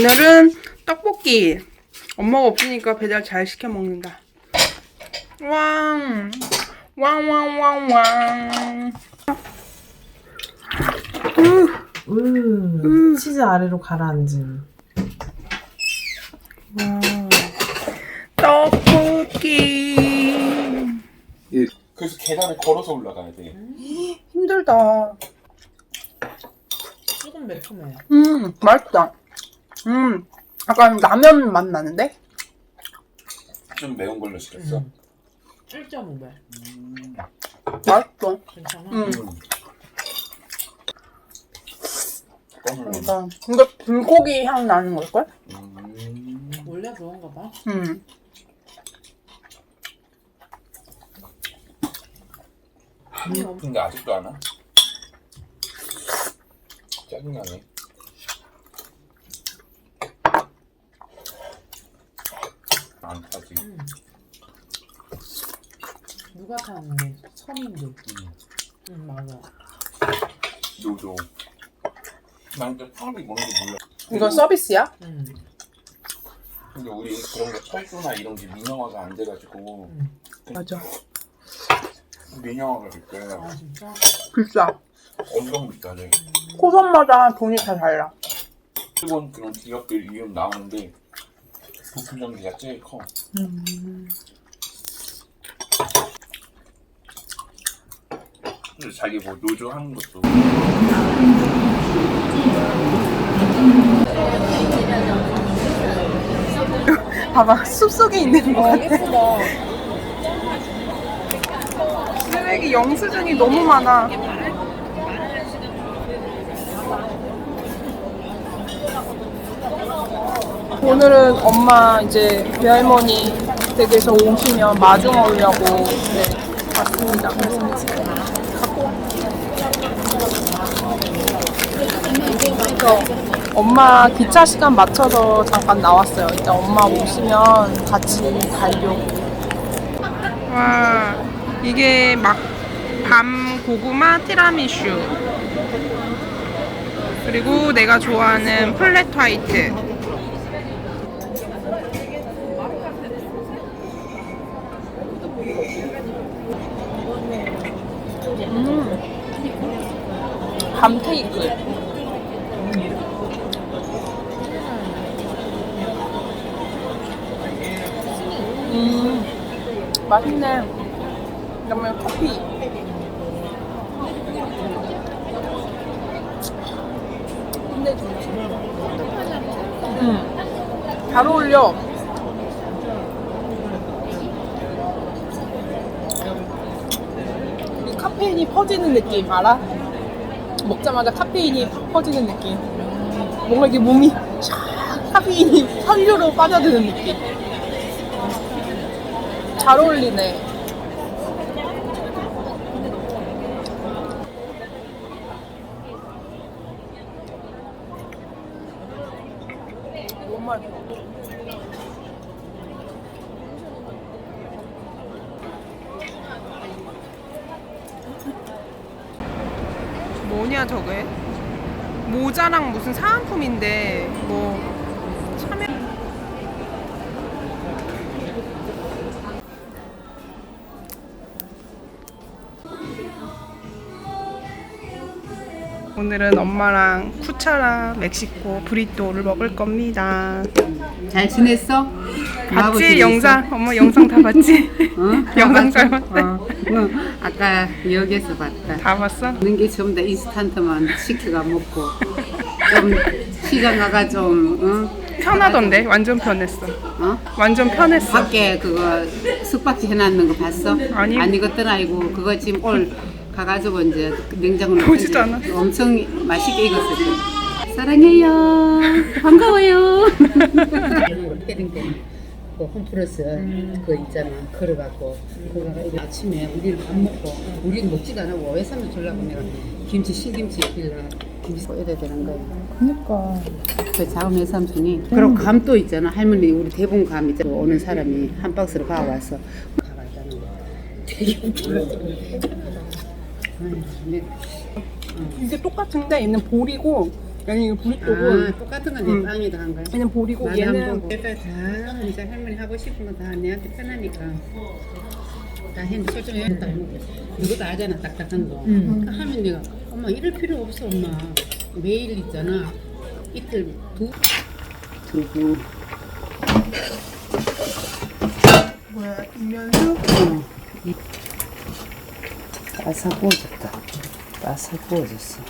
오늘은 떡볶이. 엄마가 없으니까 배달 잘 시켜 먹는다. 왕, 왕왕왕왕. 음, 치즈 아래로 가라앉은. 떡볶이. 그래서 계단을 걸어서 올라가야 돼. 힘들다. 조금 매콤해. 음, 맛있다. 음, 약간 라면 맛 나는데? 좀 매운 걸로 시켰어. 음. 1.5배. 맛있어. 괜찮아? 음. 껌을 그러니까 근데 불고기 향 나는 걸걸? 음. 원래 그런가 봐. 음. 근데 아직도 안 와? 짜증나네. 안 타지. 음. 누가 타는데? 서민들. 음. 응, 맞아. 노조. 난 근데 파업이 뭔지 몰라. 이건 서비스야? 응. 근데 우리 그런 거 철수나 이런 게 민영화가 안 돼가지고 맞아. 민영화가 될때 아, 진짜? 비싸. 엄청 비싸네. 호선마다 돈이 다 달라. 일본 그런 기업들 이름 나오는데 부품 전기가 제일 커. 근데 자기 뭐 노조 하는 것도 봐봐, 숲속에 있는 거 어, 같아. 쓰레기 영수증이 너무 많아. 오늘은 엄마 이제 외할머니 댁에서 오시면 마중 오려고 네, 왔습니다. 그래서 엄마 기차 시간 맞춰서 잠깐 나왔어요. 일단 엄마 오시면 같이 가려고. 와 이게 막 밤 고구마 티라미슈 그리고 내가 좋아하는 플랫 화이트 음. 밤 케이크 음 맛있네 그다음에 커피 근데 좋지 음. 잘 어울려 이 카페인이 퍼지는 느낌 알아? 먹자마자 카페인이 팍 퍼지는 느낌. 뭔가 이게 몸이 샥 카페인이 혈류로 빠져드는 느낌. 잘 어울리네 너무 맛있어 뭐냐 저게? 모자랑 무슨 사은품인데 뭐 참여 오늘은 엄마랑 쿠차라 멕시코 브리또를 먹을 겁니다. 잘 지냈어? 봤지? 영상? 엄마 영상 다 봤지? 어? 영상 잘 봤어? 봤다. 어. 응. 아까 여기에서 봤다. 다 봤어? 먹는 게 전부 다 인스턴트만 시켜가 먹고 좀 시장 가가 좀 어? 편하던데 완전 편했어. 어? 완전 편했어. 밖에 그거 숙박지 해놨는 거 봤어? 아니. 안 익었던 아이고 그거 지금 올 가가지고 이제 냉장고에 보지도 넣었는데 않았어. 엄청 맛있게 익었을 때 사랑해요 반가워요 그 홈플러스 그거 있잖아. 걸어갖고 그거가 이제 아침에 우리는 밥 먹고 우리는 먹지도 않아 외삼도 주려고 내가 김치 신김치 빌라. 김치 써야 되는 거야 그니까. 그 작은 외삼촌이 그리고 감도 있잖아. 할머니 우리 대봉 감 있잖아. 오는 사람이 한 박스로 가와서 가봤다는 거 되게 근데 이게 똑같은데 얘는 볼이고 아니 이거 브리또고 아 똑같은 건데 음. 빵이 더한 거야? 얘는 보리고 맛 얘는 보고. 그러니까 다 이제 할머니 하고 싶은 거 다 내한테 편하니까 다 했는데 솔직히 했다 이것도 알잖아 딱딱한 거 음. 그러니까 하면 내가 엄마 이럴 필요 없어 엄마 매일 있잖아 이틀 두 두부 뭐야 이면수 어. 바삭 구워졌다 바삭 구워졌어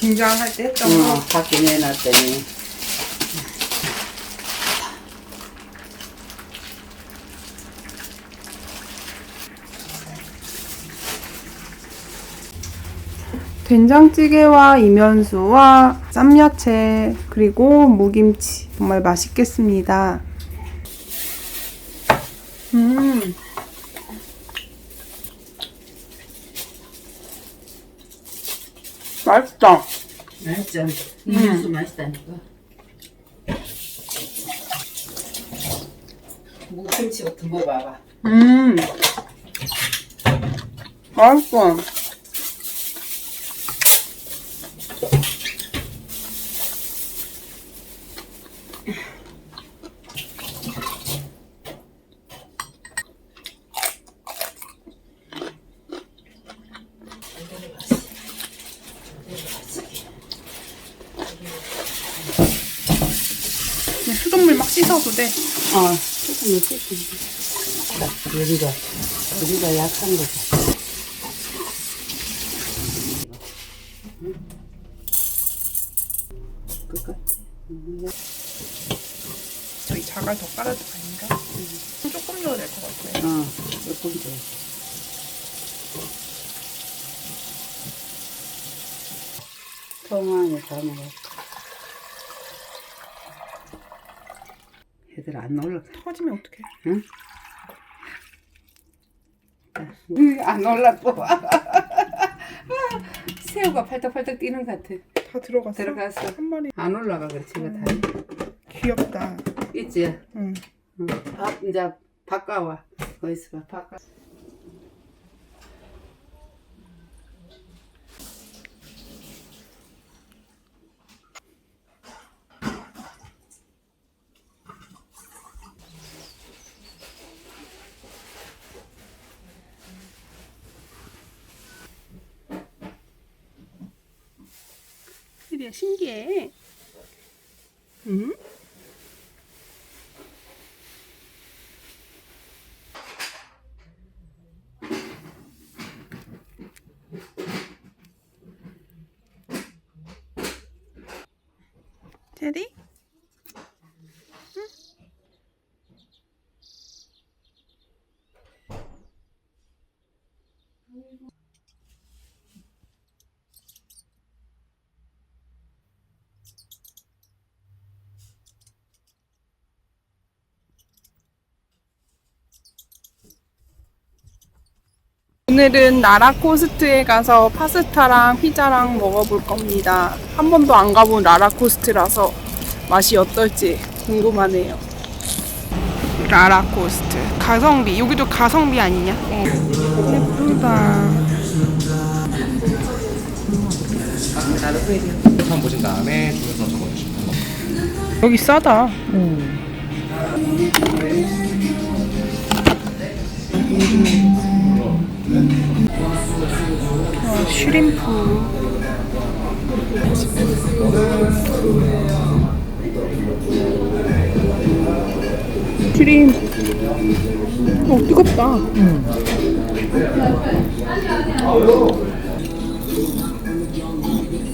김장할 때 했던 어, 밖에 내놨더니. 된장찌개와 이면수와 쌈야채 그리고 무김치. 정말 맛있겠습니다. 음, 맛있다. 맛있죠? 이면수 맛있다니까. 무김치부터 먹어봐봐. 음, 맛있어. 수돗물 막 씻어도 돼. 어, 조금만 씻으면 돼. 여기가, 여기가 약한 거죠. 끝같아. 저희 자갈 더 깔아도 아닌가? 조금 넣어야 될것 같아요. 어, 조금 더. 통안에 담아갖고. 애들 안 올라. 터지면 어떡해? 응? 응, 안 또. 새우가 팔딱팔딱 뛰는 것 같아. 다 들어갔어? 들어갔어. 한 마리 안 올라가 그래 제가 다 귀엽다. 있지. 응. 응. 밥 이제 바꿔와. 거기서 봐 바꿔. 이리야 신기해. 응? 테디? 오늘은 라라코스트에 가서 파스타랑 피자랑 먹어볼 겁니다. 한 번도 안 가본 라라코스트라서 맛이 어떨지 궁금하네요. 라라코스트 가성비 여기도 가성비 아니냐? 예쁘다. 한 보신 다음에 중에서 적어주시면. 여기 싸다. 아, 슈림프. 슈림. 어, 뜨겁다.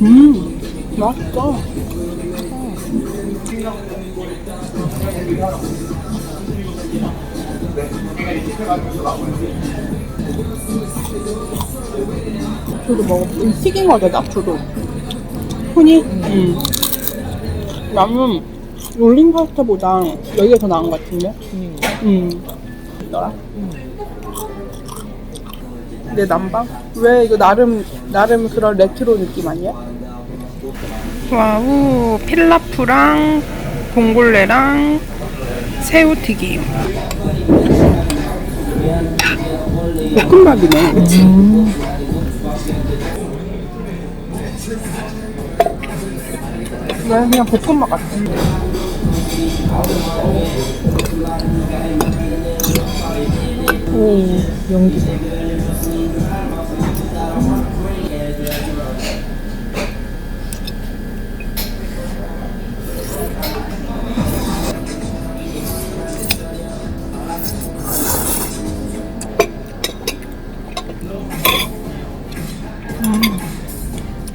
음, 맛있다. 저도 먹어. 이 튀긴 거죠, 낙초도. 흔히? 음. 나는 롤링 파스타보다 여기가 더 나은 것 같은데? 음. 음. 있더라? 내 남방? 왜 이거 나름, 나름 그런 레트로 느낌 아니야? 와우, 필라프랑 봉골레랑 새우튀김. 볶음밥이네, 그치? 왜 그냥 볶음밥 같아. 오, 연기.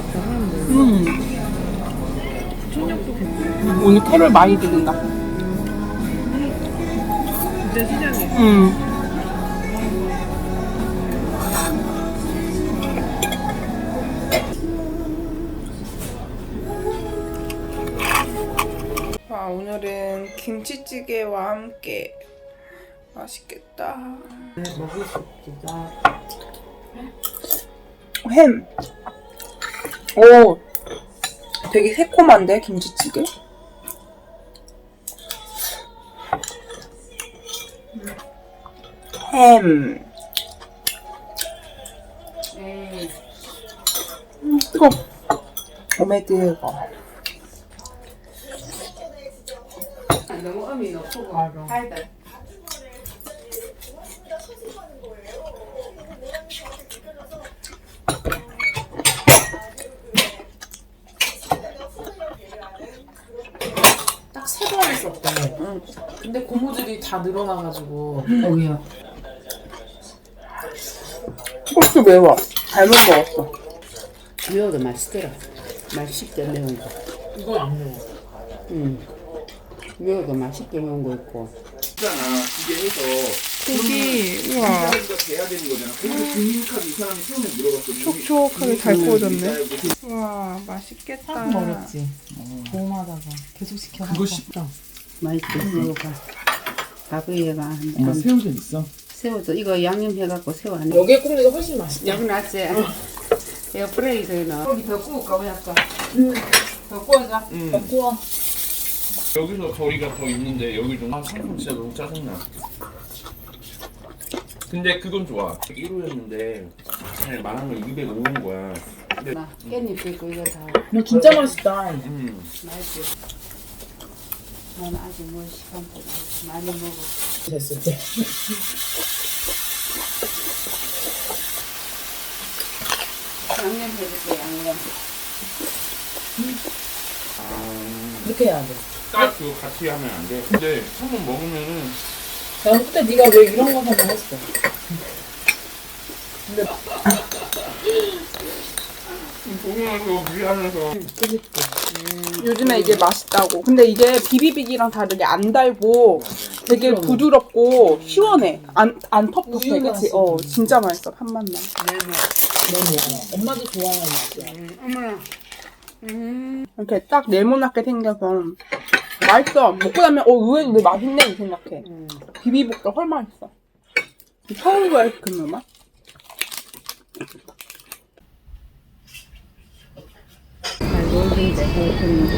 음. 오늘 캐롤 많이 듣는다. 진짜 시장에. 음. 와, 오늘은 김치찌개와 함께 맛있겠다. 먹을 수 없지가. 햄. 오, 되게 새콤한데 김치찌개? 햄. 음, 뜨거. 오메 뜨거. 너무 음이 높고 맞아. 달다. 딱 했었대. 근데 고무줄이 다 늘어나가지고. 어우야. 고추 매워. 잘못 먹었어. 매워도 맛있더라. 맛있게 매운 거. 이건 안 매워. 응. 매워도 맛있게 매운 거 있고. 있잖아. 이게 해서 고기, 우와. 인사가 돼야 되는 거잖아. 그래서 그이 사람이 처음에 물어봤거든. 촉촉하게 잘 구워졌네. 와, 맛있겠다. 참 어렵지. 고음하다가 계속 시켜서. 그거 시- 맛있게 새우가. 밥위에가 한 엄마 번. 새우젓 있어? 새우도 이거 양념해갖고 새우 안. 여기에 굽는 게 훨씬 맛있다. 여기 놨지. 이거 프레이드는 고기 더 구울까 왜 할까? 더 구워줘. 구워. 여기서 거리가 더 있는데 여기 좀 아, 상품 진짜 너무 짜증나. 근데 그건 좋아. 1호였는데 그냥 말한 걸 205인 거야. 나 깻잎도 있고 이거 다 너 진짜 맛있다. 음. 맛있지. 난 아직 뭐 시간보다 많이 먹어. 됐을 때. 양념 해줄게 양념. 이렇게 해야 돼. 딱 그거 같이 하면 안 돼. 근데 한번 먹으면은 야, 그때 네가 왜 이런 거 하냐 했어. 보면서 미안해서 요즘에 이게 맛있다고. 근데 이게 비비빅이랑 다르게 안 달고 되게 부드럽고 시원해. 안, 안 텁텁해. 그치? 어, 진짜 맛있어. 판맛나. 너무 엄마도 좋아하는 맛이야. 어머나. 이렇게 딱 네모나게 생겨서 맛있어. 먹고 나면 어, 의외로 왜 맛있네 이 생각해. 비비볶도 헐 맛있어. 처음 거야 그 맛? 잘 놀던데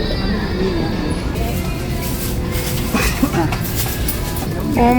어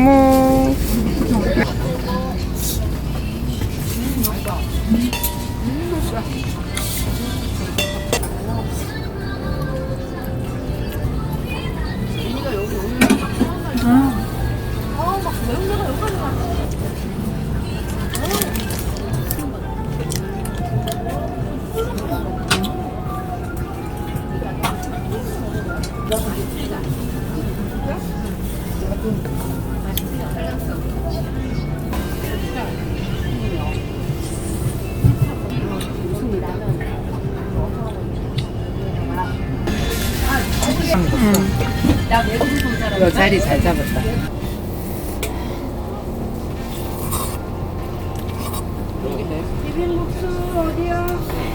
자리 잘 잡았다. 비빔국수 어디야?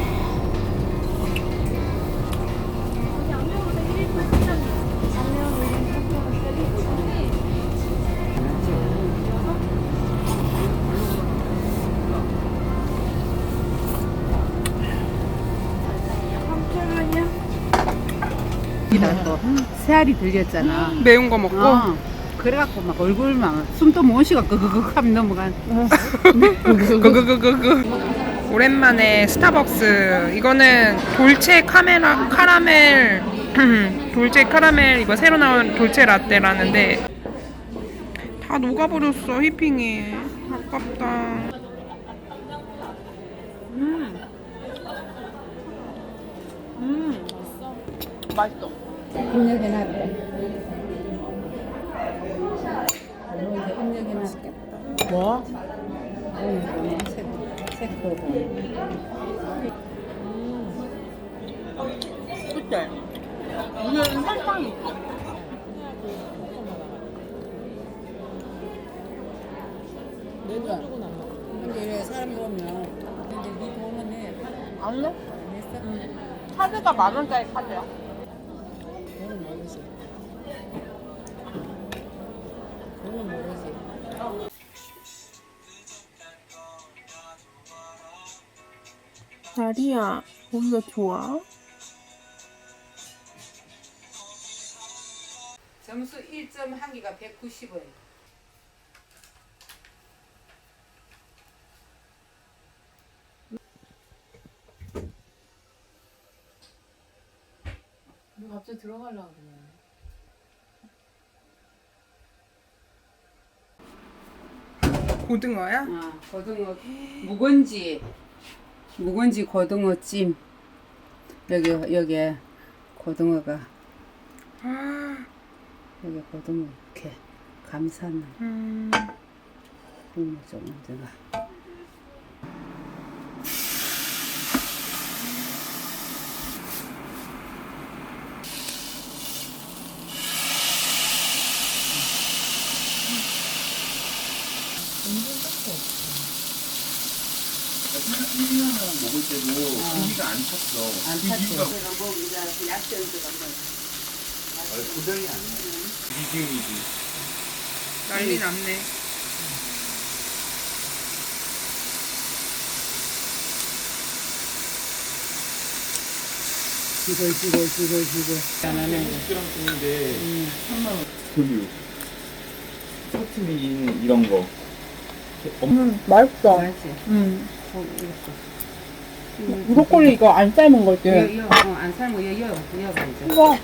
새알이 들렸잖아. 매운 거 먹고 어. 그래갖고 막 얼굴 막 숨도 못 쉬고 끄끄끄 하면 넘어간. 그그그그그 오랜만에 스타벅스 이거는 돌체 카메라 카라멜 돌체 카라멜 이거 새로 나온 돌체 라떼라는데 다 녹아버렸어 휘핑이 아깝다 음. 음. 맛있어 입력해놨대. 뭐 이제 입력해놨겠다. 뭐? 음, 책, 책 보고. 그때 우유는 설탕이 있어. 근데 이래 사람이 오면 근데 네 돈은 해. 안 내? 냈어? 카드가 만 원짜리 카드야. 돈은 모르지. 돈은 모르지. 다리야 거기가 좋아? 점수 1점 한 개가 190원. 너 갑자기 들어가려고 그러네. 고등어야? 아, 고등어 묵은지 묵은지 고등어 찜 여기 여기 고등어가 아, 여기 고등어 이렇게 감싸는 음. 국물 좀 얹어놔. 먹을 때도 고기가 안 찼어. 안 탔지. 제가 뭐 이제 약재 얹어가 고생이 아니야. 미디움이지. 난리 났네 지글 지글 지글 지글. 나는 특별한 품인데 3만 원. 조류. 소트민 이런 거. 음, 맛있어. 맛있지. 음. 어, 이렇게. 브로콜리 이거 안 삶은 거지? 여, 여, 어, 안 삶고 여, 여, 여, 이제. 이거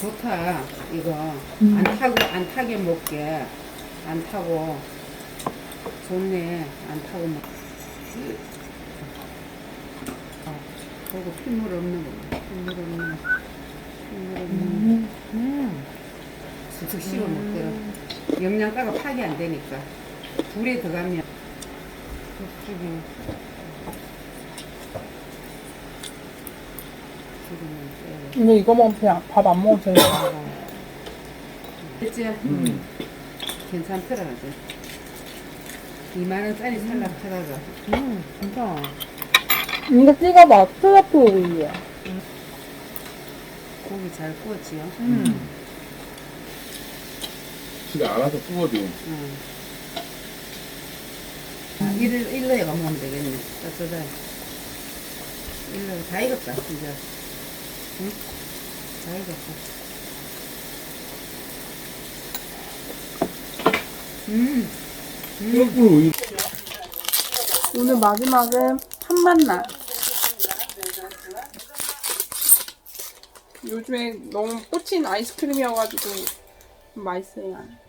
좋다 이거 음. 안 타고 안 타게 먹게 안 타고 좋네 안 타고 먹. 아, 그리고 핏물 없는 거 핏물 없는 핏물 없는 음. 슥슥 씹어 먹더라 영양가가 파괴 안 되니까 불에 들어가면 죽이 기름을 빼고 근데 이거 먹으면 그냥 밥 안 먹어도 되겠다. 그치? 음. 괜찮더라, 그지? 2만원짜리 살라 하다가. 음, 진짜. 이거 찍어봐. 트러플 오일이야. 고기 잘 구웠지요? 음. 지가 알아서 구워줘. 응. 아, 일을, 일러에 가면 되겠네. 따뜻하다. 일러, 다 익었다, 이제. 응? 다 익었어. 음. 오일. 오늘 마지막은 한맛날. 요즘에 너무 꽂힌 아이스크림이어가지고 좀 맛있어요